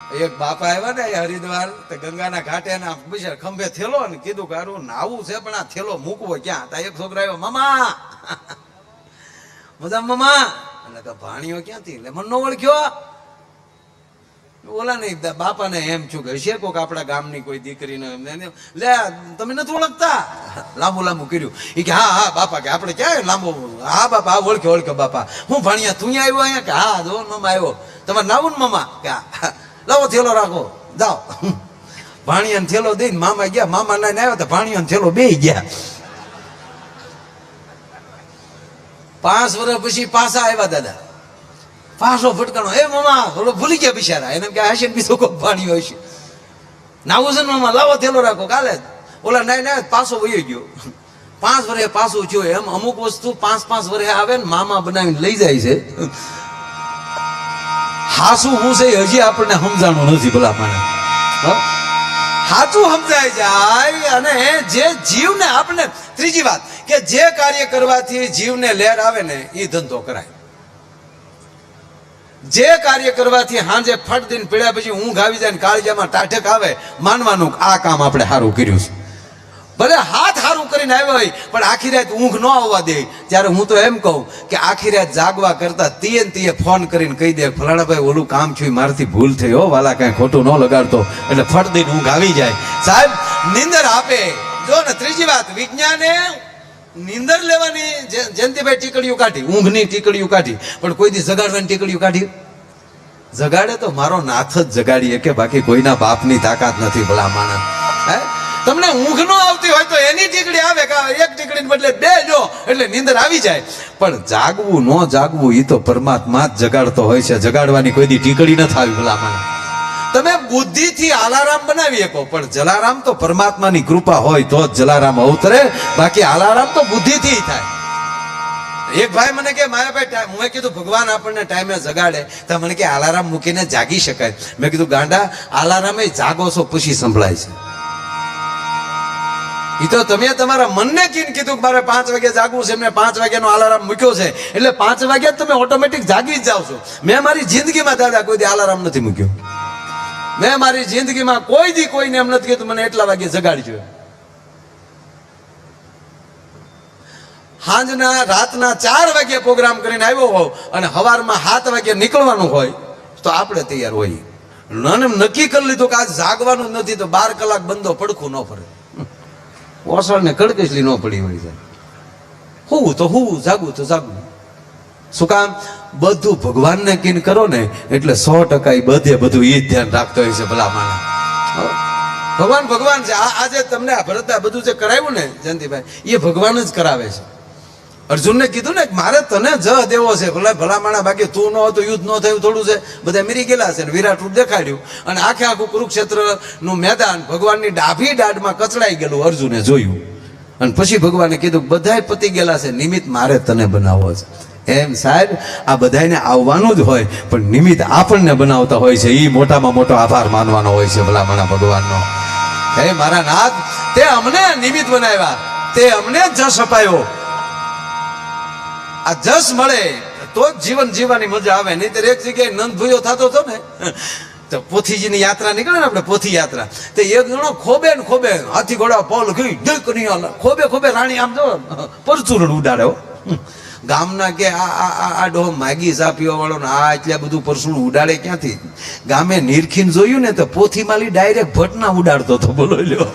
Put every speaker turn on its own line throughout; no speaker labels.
એક બાપા આવ્યા ને હરિદ્વાર, તે ગંગાના ઘાટે ખંભે થેલો ને કીધું કે હારું નાવું છે પણ આ થેલો મૂકવો ક્યાં? તા એક છોકરા આવ્યો, મામા! મજા મામા? એટલે કે, ભાણીઓ ક્યાંથી? એટલે મને નો ઓળખ્યો. ઓલા નહીં બાપાને એમ છું કે, હશે કોક આપણા ગામની કોઈ દીકરીને લે તમે નથી ઓળખતા? લાંબુ લાંબુ કર્યું. એ કે, હા હા, બાપા, કે આપણે ક્યાં લાંબુ, હા, બાપા, હા, ઓળખ્યો ઓળખ્યો, બાપા. હું ભાણિયા, તું આવ્યો? અહીંયા કે, હા જો, મામા આવ્યો. તમારે નાવું ને, મામા? કે લાવો થેલો રાખો. જાઓ. ભાણિયાને થેલો દઈને મામા ગયા. મામા લઈને આવ્યા તો ભાણિયાને થેલો બે ગયા. પાંચ વર્ષ પછી પાછા આવ્યા દાદા. પાછો ફટકાણો એ મામા, ઓલો ભૂલી ગયા બિચારા. એને કે હશે ને બીજો કોઈ હોય છે નાવું છે મામા, લાવો થેલો રાખો. કાલે ઓલા નાય પાછો વયો ગયો. પાંચ વર્ષે પાછું થયું એમ. અમુક વસ્તુ પાંચ પાંચ વર્ષે આવે ને મામા બનાવીને લઈ જાય છે. હાસું હું છે હજી આપણને સમજાણું નથી ભલા મને સાચું સમજાય જાય અને જે જીવને આપણે, ત્રીજી વાત, કે જે કાર્ય કરવાથી જીવને લહેર આવે ને એ ધંધો કરાય. જે કાર્ય કરવાથી હાંજે ફટ દિન પીડ્યા પછી ઊંઘ આવી જાય ને કાળજામાં ટાઢક આવે, માનવાનું આ કામ આપણે સારું કર્યું છે. ભલે હાથ સારું કરીને આવ્યો હોય, પણ આખી રાત ઊંઘ ન આવવા દે. ત્યારે હું તો એમ કહું કે આખી રાત જાગવા કરતા તીએ તીએ ફોન કરીને કહી દે, ફલાણાભાઈ, ઓલું કામ થયું, મારાથી ભૂલ થઈ, હો, વાલા કાંઈ ખોટું ન લગાડતો. એટલે ફટ દઈને ઊંઘ આવી જાય. સાહેબ, નિંદર આપે. જો ને ત્રીજી વાત, વિજ્ઞાને નિંદર લેવાની જયંતિભાઈ ટીકડીઓ કાઢી, ઊંઘની ટીકડીઓ કાઢી, પણ કોઈ દી જગાડવાની ટીકડીઓ કાઢી? જગાડે તો મારો નાથ જ જગાડીએ કે બાકી કોઈના બાપની તાકાત નથી ભલા માણસ. હે? તમને ઊંઘ ન આવતી હોય તો એની ટીકડી આવે એક ટીકડીને બદલે બે જો, એટલે નીંદર આવી જાય. પણ જાગવું, ન જાગવું એ તો પરમાત્મા જ જગાડતો હોય છે. જગાડવાની કોઈ દી ટીકડી ન થાવી ભલામણ. તમે બુદ્ધિથી આલારામ બનાવી શકો, પણ જલારામ તો પરમાત્માની કૃપા હોય તો જ જલારામ અવતરે. બાકી આલારામ તો બુદ્ધિથી થાય. એક ભાઈ મને કે, મારા ભાઈ મેં કીધું, ભગવાન આપણને ટાઈમે જગાડે. તો મને કે, આલારામ મૂકીને જાગી શકાય. મેં કીધું, ગાંડા, આલારામે જાગો છો, પછી સંભળાય છે. ઈ તો તમે તમારા મનને કીન કીધું કે મારે પાંચ વાગે જાગવું છે, મેં પાંચ વાગ્યાનો અલાર્મ મૂક્યો છે. એટલે પાંચ વાગ્યા તમે ઓટોમેટિક જાગી જ જાવ છો. મેં મારી જિંદગીમાં દાદા કોઈ દી અલાર્મ નથી મૂક્યો. મેં મારી જિંદગીમાં કોઈ દી કોઈને એમ નથી કીધું, મને એટલા વાગે જગાડજો સાંજના રાતના ચાર વાગ્યે પ્રોગ્રામ કરીને આવ્યો હોવ અને સવારમાં સાત વાગ્યે નીકળવાનું હોય તો આપણે તૈયાર હોઈએ. નક્કી કરી લીધું કે આજ જાગવાનું નથી તો બાર કલાક બંધો પડખું ન ફરે. ઓસળને કડકસલી ન પડી હોય છે હું તો હું જાગું તો જાગું શું કામ? બધું ભગવાનને કિન કરો ને, એટલે સો ટકા એ બધે બધું એ ધ્યાન રાખતો હોય છે ભલા માણસ. ભગવાન ભગવાન છે. આજે તમને આ ભરત બધું જે કરાવ્યું ને જયંતિભાઈ, એ ભગવાન જ કરાવે છે. અર્જુનને કીધું ને મારે તને જ દેવો છે. ભલા ભલા માણા બાકી તું ન હતું યુદ્ધ ન થયું થોડું છે. બધા મરી ગયેલા છે વિરાટ રૂપ દેખાડ્યું. અને આખે આખું કુરુક્ષેત્રનું મેદાન ભગવાનની ડાભી દાઢમાં કચડાઈ ગયેલું અર્જુને જોયું. અને પછી ભગવાને કીધું બધાય પતી ગયેલા છે, નિમિત્ત મારે તને બનાવવો છે. એમ સાહેબ, આ બધાને આવવાનું જ હોય, પણ નિમિત્ત આપણને બનાવતા હોય છે. એ મોટામાં મોટો આભાર માનવાનો હોય છે ભલામણા ભગવાનનો. હે મારા નાથ, તે અમને નિમિત્ત બનાવ્યા. તે અમને જશ અપાયો. આ જશ મળે, તો જ જીવન જીવવાની મજા આવે. નહીં એક જગ્યાએ નંદ ભૂયો થતો હતો ને, તો પોથીજીની યાત્રા નીકળે ને આપણે પોથી યાત્રા. તે એક જણો ખોબે ને ખોબે હાથી ઘોડા પોલ ગઈ ડક નહીં ખોબે ખોબે રાણી આમ જો, પરચુરણ ઉડાડે ગામના કે આ આ ડોહ માગી પીવા વાળો ને આ એટલે બધું પરસુણ ઉડાડે ક્યાંથી? ગામે નિરખીને જોયું ને તો પોથી માલી ડાયરેક્ટ ભટના ઉડાડતો હતો, બોલો લ્યો.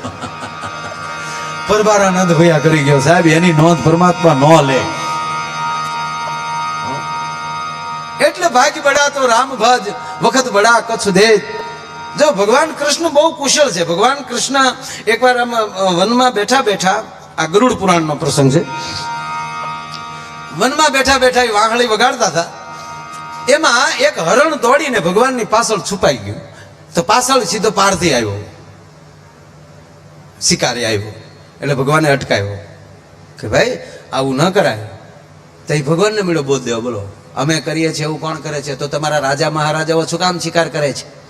પરબારાનંદ ભૈયા કરી ગયો, સાહેબ, એની નોંધ પરમાત્મા ન લે. ભાગ્ય બડા તો રામ ભજ, વખત બડા કચ્છ દે જો ભગવાન કૃષ્ણ બહુ કુશળ છે. ભગવાન કૃષ્ણ એકવાર આમ વનમાં બેઠા બેઠા, આ ગરુડ પુરાણનો પ્રસંગ છે. વનમાં બેઠા બેઠા એ વાંહળી વગાડતા હતા. એમાં એક હરણ દોડીને ભગવાનની પાછળ છુપાઈ ગયું. તો પાછળ સીધો પારથી આવ્યો. શિકારી આવ્યો. એટલે ભગવાને અટકાયો. કે ભાઈ, આવું ન કરાય. તો એ ભગવાનને મળ્યો બોધ દેવો બોલો. અમે કરીએ છીએ એવું કોણ કરે છે? તો તમારા રાજા મહારાજાઓ શું કામ શિકાર કરે છે?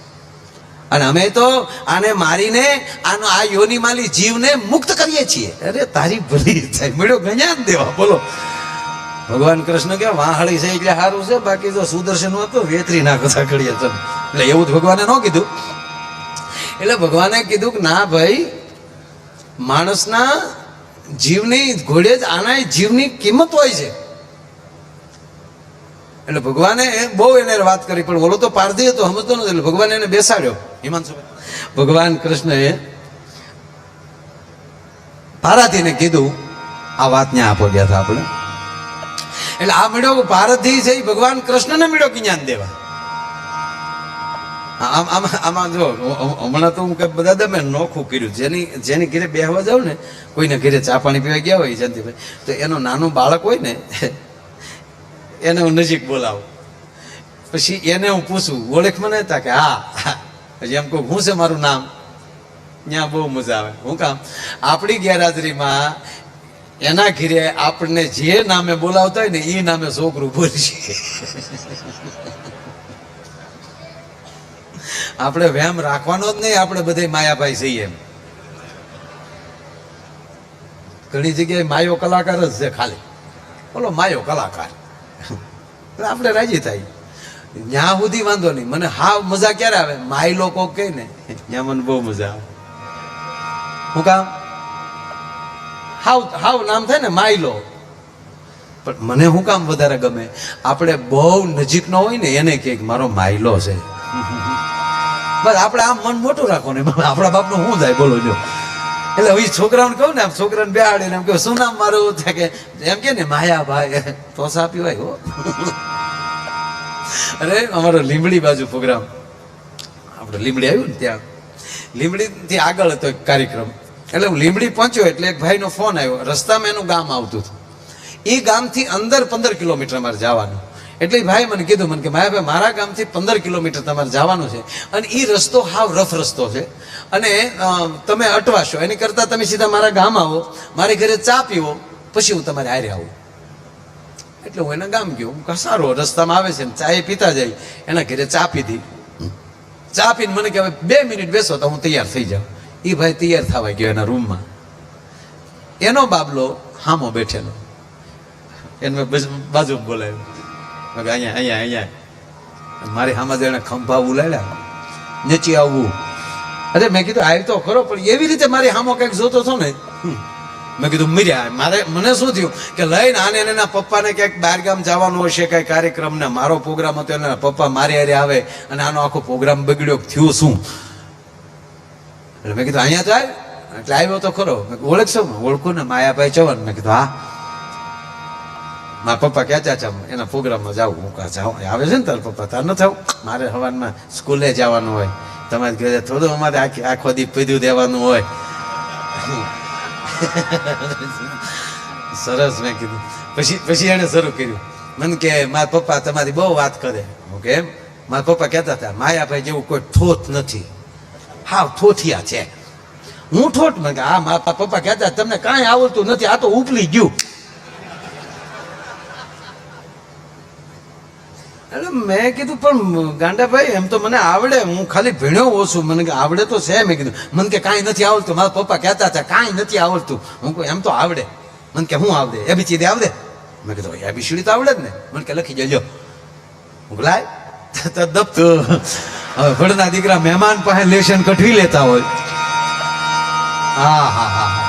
અને અમે તો આને મારીને આનો આ યોની માલી જીવને મુક્ત કરીએ છીએ. અરે તારી ભલી થાય. ગણ્યા ને દેવા. બોલો. ભગવાન કૃષ્ણ કે વાહળી છે એટલે સારું છે. બાકી જો સુદર્શન હતો વેતરી નાખો સાંકળીએ તમે એટલે એવું જ ભગવાને ન કીધું. એટલે ભગવાને કીધું કે ના ભાઈ, માણસના જીવની ઘોડે જ આના જીવની કિંમત હોય છે. એટલે ભગવાને બહુ એને વાત કરી, પણ ઓલો તો પારધી હતો, સમજતો નથી. એટલે ભગવાન એને બેસાડ્યો, હિમાંશુ ભગવાન કૃષ્ણએ પારાધીને કીધું, આ વાત ત્યાં આપો ગયા હતા આપણે. એટલે આ મળ્યો પારધી છે એ ભગવાન કૃષ્ણને મળ્યો કે જ્ઞાન દેવા? આમ આમ, આમાં જો હમણાં તો હું કઈ બધા દમે નોખું કર્યું. જેની જેની ઘરે બેહવા જાવ ને, કોઈને ઘરે ચા પાણી પીવા ગયા હોય જયંતિભાઈ તો એનો નાનું બાળક હોય ને એને હું નજીક બોલાવું. પછી એને હું પૂછું, ઓળખ મને હતા કે, હા. પછી એમ કહું, હું છે મારું નામ? ત્યાં બહુ મજા આવે. હું કામ? આપણી ગેરહાજરીમાં એના ઘીરે આપણને જે નામે બોલાવતા હોય ને એ નામે છોકરું બોલી આપણે વહેમ રાખવાનો જ નહીં, આપણે બધે માયાભાઈ છીએ એમ. ઘણી જગ્યાએ માયો કલાકાર જ છે ખાલી. બોલો, માયો કલાકાર. એટલે આપણે રાજી થાય. ત્યાં સુધી વાંધો નહીં. મને હા મજા ક્યારે આવે? માય લોકો કહે ને. ત્યાં મને બહુ મજા આવે. હું કામ? હાવ હાવ નામ થાય ને માયલો. પણ મને શું કામ વધારે ગમે? આપણે બહુ નજીકનો હોય ને એને કે મારો માયલો છે. બસ આપણે આમ મન મોટું રાખો ને. આપણા બાપનું શું થાય? બોલો જો. એટલે હવે છોકરાઓને કહું ને, આમ છોકરાને બેહાડે એમ કે શું નામ મારું? છે કે, એમ કે ને, માયાભાઈ. તો સાપ્યું હોય, હો. અરે, અમારો લીમડી બાજુ પ્રોગ્રામ. આપણે લીમડી આવ્યું ને ત્યાં. લીમડીથી આગળ હતો એક કાર્યક્રમ. એટલે હું લીમડી પહોંચ્યો એટલે એક ભાઈનો ફોન આવ્યો. રસ્તામાં એનું ગામ આવતું હતું. એ ગામથી અંદર પંદર કિલોમીટર અમારે જવાનું. એટલે ભાઈ મને કીધું, મને કે ભાઈ, મારા ગામથી પંદર કિલોમીટર તમારે જવાનું છે. અને એ રસ્તો હાવ રફ રસ્તો છે. અને તમે અટવાશો. એની કરતાં તમે સીધા મારા ગામ આવો, મારી ઘરે ચા પીવો, પછી હું તમારે હારે આવું. એટલે હું એના ગામ ગયો. હું સારો રસ્તામાં આવે છે ને ચા એ પીતા જાય. એના ઘરે ચા પીધી. ચા પીને મને કે, હવે બે મિનિટ બેસો તો હું તૈયાર થઈ જાઉં. એ ભાઈ તૈયાર થવા ગયો એના રૂમમાં. એનો બાબલો હામો બેઠેલો. એને બાજુ બોલાવ્યો. અહીંયા અહીંયા અહીંયા. મારી હામાં જેણે ખંભા ઉલાડ્યા નીચે આવવું. અરે મેં કીધું આવી તો ખરો, પણ એવી રીતે મારી હામો કંઈક જોતો હતો ને? મેં કીધું, મર્યા, મારે, મને શું થયું? કે લઈને આને એના પપ્પાને ક્યાંક બહાર ગામ જવાનું હશે, કઈ કાર્યક્રમ ને? મારો પ્રોગ્રામ હતો એના પપ્પા મારી હારે આવે અને આનો આખો પ્રોગ્રામ બગડ્યો. થયું શું? એટલે મેં કીધું, અહીંયા તો આવ્યો એટલે આવ્યો તો ખરો. ઓળખશો ઓળખું ને, માયાભાઈ ચવન મેં કીધું, હા. મારા પપ્પા કહેતા છે એના પ્રોગ્રામમાં જાઉં. હું કાં જાઉં. આવે છે ને તારા પપ્પા? તાર ન થવું મારે હવાનમાં સ્કૂલે જવાનું હોય. તમારે ઘરે થોડું અમારે આખી આખો દી પીધું દેવાનું હોય. સરસ મેં કીધું. પછી પછી એણે શરૂ કર્યું. મને કે, મારા પપ્પા તમારી બહુ વાત કરે. હું કેમ મારા પપ્પા કહેતા હતા, માયાભાઈ જેવું કોઈ ઠોઠ નથી. હાવ, ઠોઠિયા છે. હું ઠોઠ મને હા, મારા પપ્પા કહેતા તમને કાંઈ આવડતું નથી. આ તો ઉપલી ગયું. મેં કીધું, પણ ગાંડાભાઈ, એમ તો મને આવડે. હું ખાલી ભણ્યો ઓછું મને કે, આવડે તો છે. મેં કીધું, મને કે કાંઈ નથી આવડતું. મારા પપ્પા કહેતા હતા, કાંઈ નથી આવડતું. હું એમ તો આવડે. મને કે, હું આવડે? એ બી ચીધી આવડે? મેં કીધું, એ બી તો આવડે જ ને. મને કે, લખી જજો હું લાય. તો હવે ભણના દીકરા મહેમાન પાસે લેશન કઠવી લેતા હોય. હા હા હા.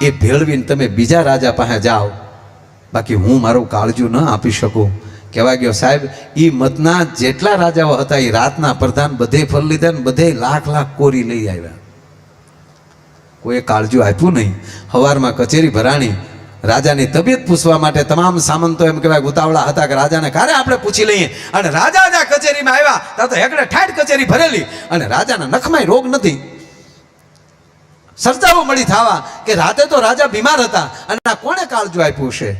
એ ભેળવીને તમે બીજા રાજા પાસે જાઓ. બાકી હું મારું કાળજું ન આપી શકું. કહેવા ગયો, સાહેબ એ મતના જેટલા રાજાઓ હતા એ રાતના પ્રધાન બધે ફર લીધા ને બધે લાખ લાખ કોરી લઈ આવ્યા. કોઈ કાળજું આપ્યું નહીં. હવારમાં કચેરી ભરાણી, રાજાની તબિયત પૂછવા માટે તમામ સામંતો એમ કહેવાય ઉતાવળા હતા કે રાજાને કારે આપણે પૂછી લઈએ? અને રાજા જ્યાં કચેરીમાં આવ્યા, ત્યાં તો હેકડે ઠાઠ કચેરી ભરેલી. અને રાજાના નખમાં રોગ નથી. સર્જાઓ મળી થવા કે રાતે તો રાજા બીમાર હતા. અને આ કોણે કાળજું આપ્યું છે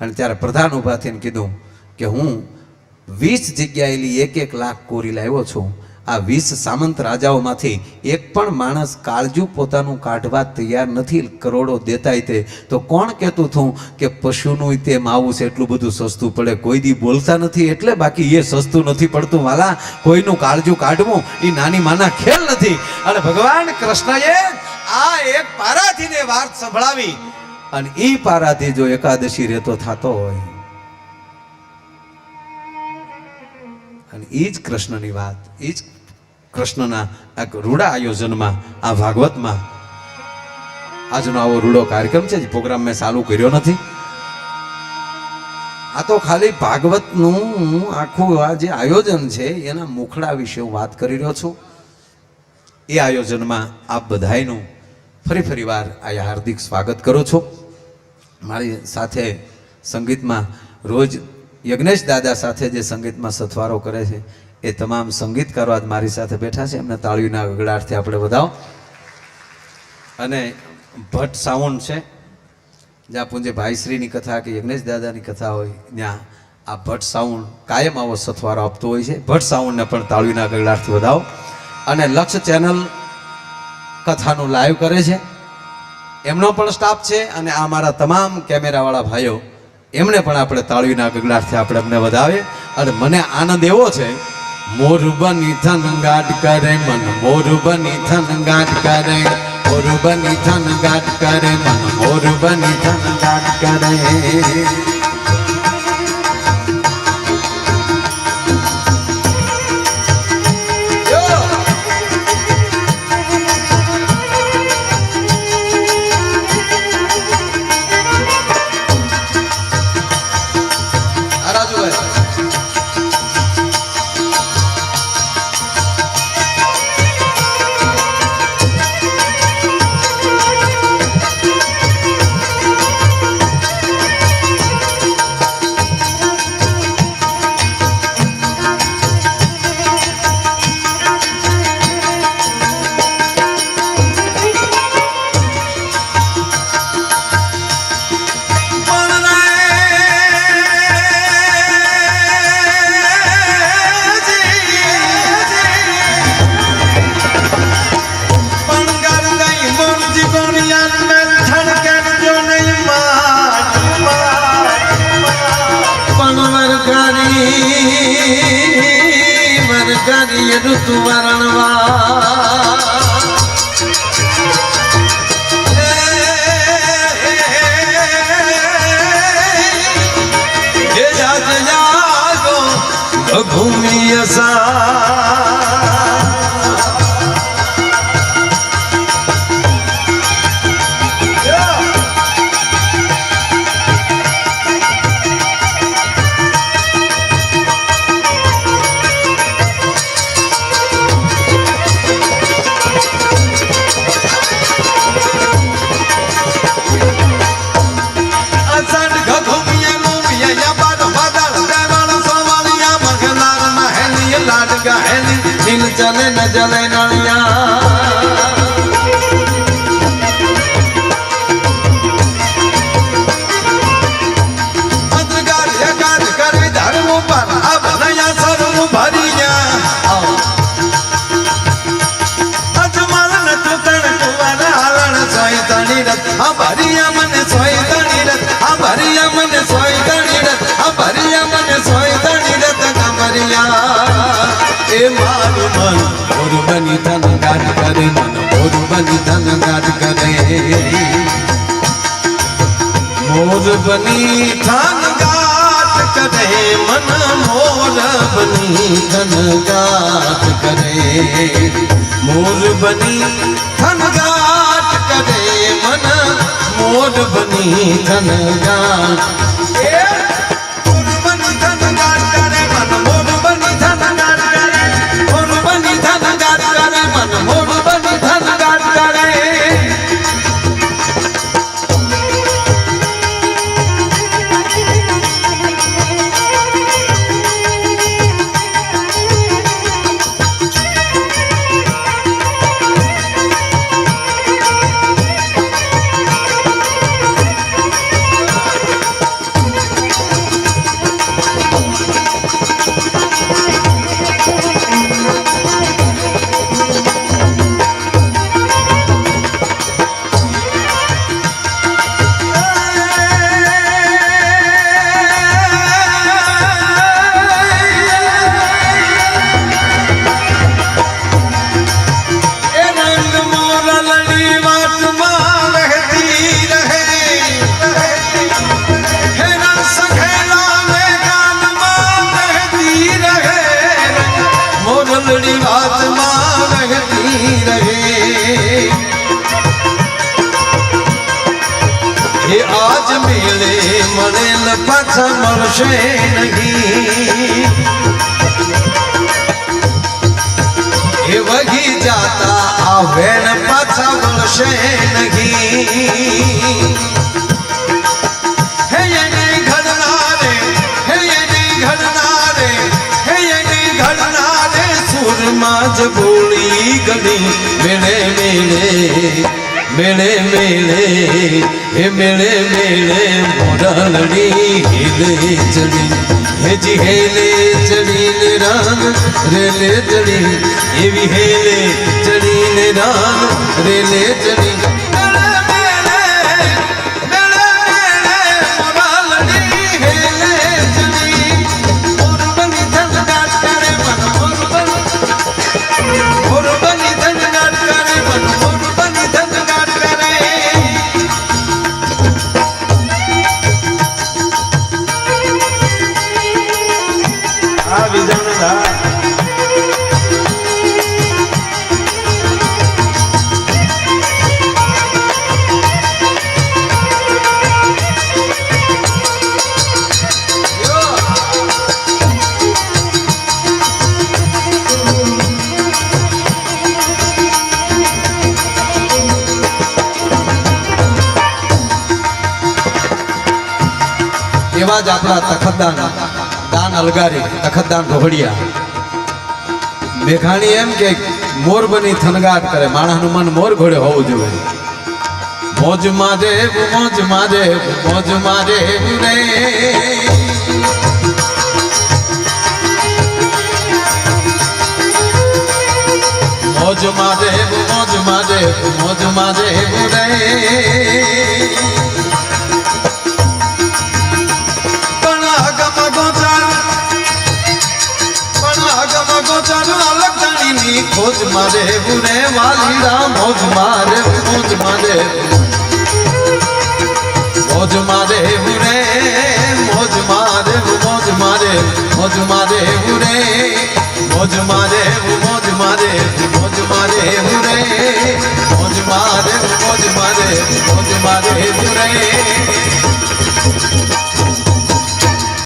અને ત્યારે પ્રધાન ઊભા થઈને કીધું કે હું વીસ જગ્યાએલી એક એક લાખ કોરી લાવ્યો છું. આ વીસ સામંત રાજાઓમાંથી એક પણ માણસ કાળજું પોતાનું કાઢવા તૈયાર નથી, કરોડો દેતાય તે. તો કોણ કહેતું હતું કે પશુનું તે માવું છે, એટલું બધું સસ્તું પડે? કોઈ દી બોલતા નથી, એટલે બાકી એ સસ્તું નથી પડતું. વાલા, કોઈનું કાળજું કાઢવું એ નાની માના ખેલ નથી. અને ભગવાન કૃષ્ણએ આ એક પારાથીને વાત સંભળાવી. અને એ પારાથી જો એકાદશી રહેતો થતો હોય અને એ જ કૃષ્ણની વાત એ જ કૃષ્ણના આ રૂડા આયોજનમાં, આ ભાગવતમાં. આજનો આવો રૂડો કાર્યક્રમ છે, જે પ્રોગ્રામ મેં ચાલુ કર્યો નથી. આ તો ખાલી ભાગવતનું આખું આ જે આયોજન છે, એના મુખડા વિશે હું વાત કરી રહ્યો છું. એ આયોજનમાં આપ બધાયનું ફરી ફરી વાર આ હાર્દિક સ્વાગત કરું છું. મારી સાથે સંગીતમાં રોજ યજ્ઞેશ દાદા સાથે જે સંગીતમાં સથવારો કરે છે, એ તમામ સંગીતકારો આજ મારી સાથે બેઠા છે. એમને તાળીઓના ગગડાટથી આપણે વધાવો. અને ભટ્ટ સાઉન્ડ છે, જ્યાં પૂંજે ભાઈશ્રીની કથા કે યજ્ઞેશ દાદાની કથા હોય, ત્યાં આ ભટ્ટ સાઉન્ડ કાયમ આવો સથવારો આપતો હોય છે. ભટ્ટ સાઉન્ડને પણ તાળીના ગગડાટથી વધાવો. અને લક્ષ ચેનલ કથાનું લાઈવ કરે છે. એમનો પણ સ્ટાફ છે અને આ મારા તમામ કેમેરાવાળા ભાઈઓ એમને પણ આપણે તાળીના ગગડાટથી આપણે એમને વધાવીએ. અને મને આનંદ એવો છે, મોર બની થન ગાટ કરે મન, મોર બની થન ગાટ કરે, મોર બની થન ગાટ કરે મન, મોર બની થન ગાટ કરે. ઋતુ વર્ણવા નીલ ચલે ન જલે مولاتي من مولاتي مول بني ڪڏهن من مولي ڌن گات રહેતી રહે એ આજ મેળે મને પાછા મળશે નહીં એ વગી જાતા આ વેણ પાછા મળશે નહીં મેળે મેળે, હે મેળે મેળે, મોડલડી હેલે ચડી. હેજી હેલે ચડીને રામ, રેલે ચડી. એવી હેલે ચડીને રામ, રેલે ચડી. એવા જ આપણા તખતદાન, દાન અલગારી, તખતદાન ઢોકડિયા મેઘાણી એમ કે, મોર બની થનગાટ કરે, માણસનું મન મોર ઘોડે હોવું જોઈએ. મોજ મારે મોજ મારે મોજ મારે મોજ મારે મોજ મારે મોજ મારે રે મારે રે વાલી રામ મોજ મારે મોજ મારે. મોજ મારે રે મોજ મારે મોજ મારે. મોજ મારે રે મોજ મારે મોજ મારે. મોજ મારે રે મોજ મારે મોજ મારે. મોજ મારે રે